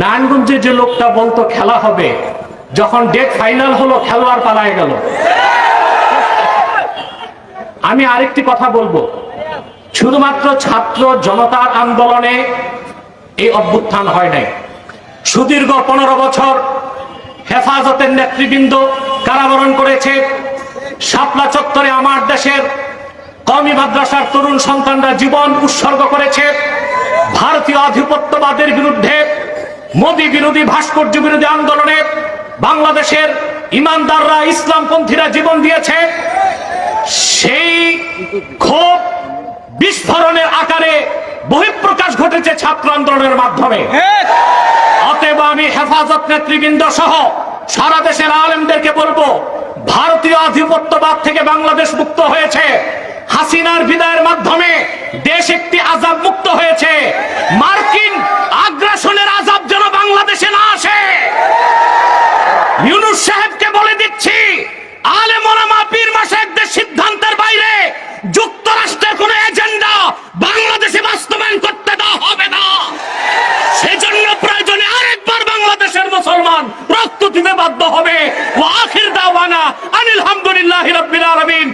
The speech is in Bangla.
নারায়ণগঞ্জে যে লোকটা বলতো খেলা হবে, যখন ডেট ফাইনাল হলো, খেলোয়াড় পালায় গেল। আমি আরেকটি কথা বলব। শুধুমাত্র ছাত্র জনতার আন্দোলনে এই অভ্যুত্থান হয় নাই। সুদীর্ঘ পনেরো বছর হেফাজতের নেতৃবৃন্দ কারাবরণ করেছে। শাপলা চত্বরে আমার দেশের কমি মাদ্রাসার তরুণ সন্তানরা জীবন উৎসর্গ করেছে। ভারতীয় আধিপত্যবাদের বিরুদ্ধে মোদী বিরোধী ভাস্কর্য বিরোধী আন্দোলনে বাংলাদেশের ইমানদাররা ইসলামপন্থীরা জীবন দিয়েছে। সেই ক্ষোভ বিস্ফোরণের আকারে বহিঃপ্রকাশ ঘটেছে ছাত্র আন্দোলনের মাধ্যমে। অতএব আমি হেফাজত নেতৃবৃন্দ সহ সারা দেশের আলেমদেরকে বলব, ভারতীয় আধিপত্যবাদ থেকে বাংলাদেশ মুক্ত হয়েছে। হাসিনার বিদায়ের মাধ্যমে দেশ একটি আজাব মুক্ত হয়েছে। বাংলাদেশে বাস্তবায়ন করতে দেওয়া হবে না। সেজন্য প্রয়োজনে আরেকবার বাংলাদেশের মুসলমান রক্ত দিতে বাধ্য হবে। আখির দাওয়ানা আনিল হামদুলিল্লাহ রাব্বিল আলামিন।